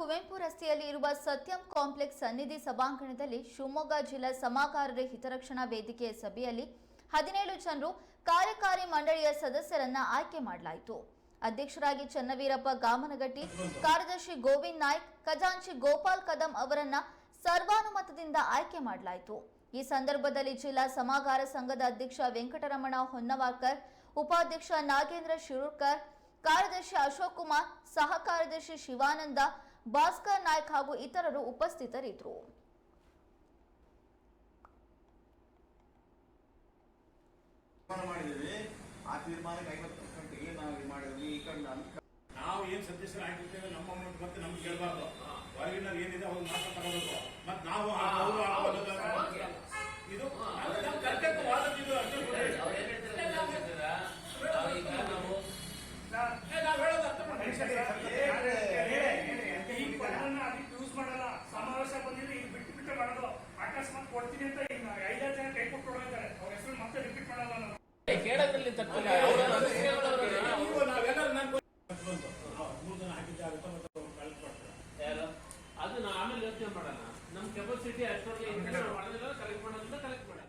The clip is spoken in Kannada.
ಕುವೆಂಪು ರಸ್ತೆಯಲ್ಲಿ ಇರುವ ಸತ್ಯಂ ಕಾಂಪ್ಲೆಕ್ಸ್ ಸನ್ನಿಧಿ ಸಭಾಂಗಣದಲ್ಲಿ ಶಿವಮೊಗ್ಗ ಜಿಲ್ಲಾ ಸಮಾಕಾರರ ಹಿತರಕ್ಷಣಾ ವೇದಿಕೆಯ ಸಭೆಯಲ್ಲಿ ಹದಿನೇಳು ಜನರು ಕಾರ್ಯಕಾರಿ ಮಂಡಳಿಯ ಸದಸ್ಯರನ್ನ ಆಯ್ಕೆ ಮಾಡಲಾಯಿತು. ಅಧ್ಯಕ್ಷರಾಗಿ ಚನ್ನವೀರಪ್ಪ ಗಾಮನಗಟ್ಟಿ, ಕಾರ್ಯದರ್ಶಿ ಗೋವಿಂದ್ ನಾಯ್ಕ್, ಖಜಾಂಚಿ ಗೋಪಾಲ್ ಕದಂ ಅವರನ್ನ ಸರ್ವಾನುಮತದಿಂದ ಆಯ್ಕೆ ಮಾಡಲಾಯಿತು. ಈ ಸಂದರ್ಭದಲ್ಲಿ ಜಿಲ್ಲಾ ಸಮಾಗಾರ ಸಂಘದ ಅಧ್ಯಕ್ಷ ವೆಂಕಟರಮಣ ಹೊನ್ನವಾಕರ್ ಉಪಾಧ್ಯಕ್ಷ ನಾಗೇಂದ್ರ ಶಿರೂರ್ಕರ್, ಕಾರ್ಯದರ್ಶಿ ಅಶೋಕ್ ಕುಮಾರ್, ಸಹ ಕಾರ್ಯದರ್ಶಿ ಶಿವಾನಂದ ಭಾಸ್ಕರ್ ನಾಯ್ಕ್ ಹಾಗೂ ಇತರರು ಉಪಸ್ಥಿತರಿದ್ದರು ಆ ತೀರ್ಮಾನಕ್ಕೆ ಐವತ್ತು ಪರ್ಸೆಂಟ್ ಏನು ನಾವು ಮಾಡಿದ್ವಿ ಈ ಕಡೆ ನಾವು ಏನ್ ಸದಸ್ಯರು ಆಗಿರ್ತೇವೆ ನಮ್ಮ ಅಮೌಂಟ್ ಮತ್ತೆ ನಮ್ಗೆ ಕೇಳಬಾರ್ದು ಹೊರಗಿನ ಏನಿದೆ ಅವ್ರು ಮಾತ್ರ ತಗೋಬೇಕು ಮತ್ತೆ ನಾವು ಇದು ಕರ್ತಕ್ಕೆ ಅಷ್ಟೇ ಹೇಳೋದು ಅರ್ಥ ಮಾಡಿ. ಈ ಪದವನ್ನ ಅದಕ್ಕೆ ಯೂಸ್ ಮಾಡಲ್ಲ. ಸಮಾವೇಶ ಬಂದಿದ್ರೆ ಈಗ ಬಿಟ್ಟು ಬಿಟ್ಟು ಮಾಡೋದು ಅಕಸ್ಮಾತ್ ಕೊಡ್ತೀನಿ ಅಂತ ಈಗ ಐದಾರು ಜನ ಕೈ ಕೊಟ್ಟು ಹೋಗಿದ್ದಾರೆ ಅವ್ರ ಹೆಸರು ಮತ್ತೆ ರಿಪೀಟ್ ಮಾಡಲ್ಲ ನಾನು. ಕೇಳೋದ್ರಲ್ಲಿ ತಪ್ಪಿಲ್ಲ. ಅದು ನಾವು ಆಮೇಲೆ ಯೋಚನೆ ಮಾಡೋಣ. ನಮ್ ಕೆಪಾಸಿಟಿ ಅಷ್ಟೊಂದು ಮಾಡೋದಿಲ್ಲ ಕಲೆಕ್ಟ್ ಮಾಡೋದ್ರಿಂದ ಕಲೆಕ್ಟ್ ಮಾಡೋಣ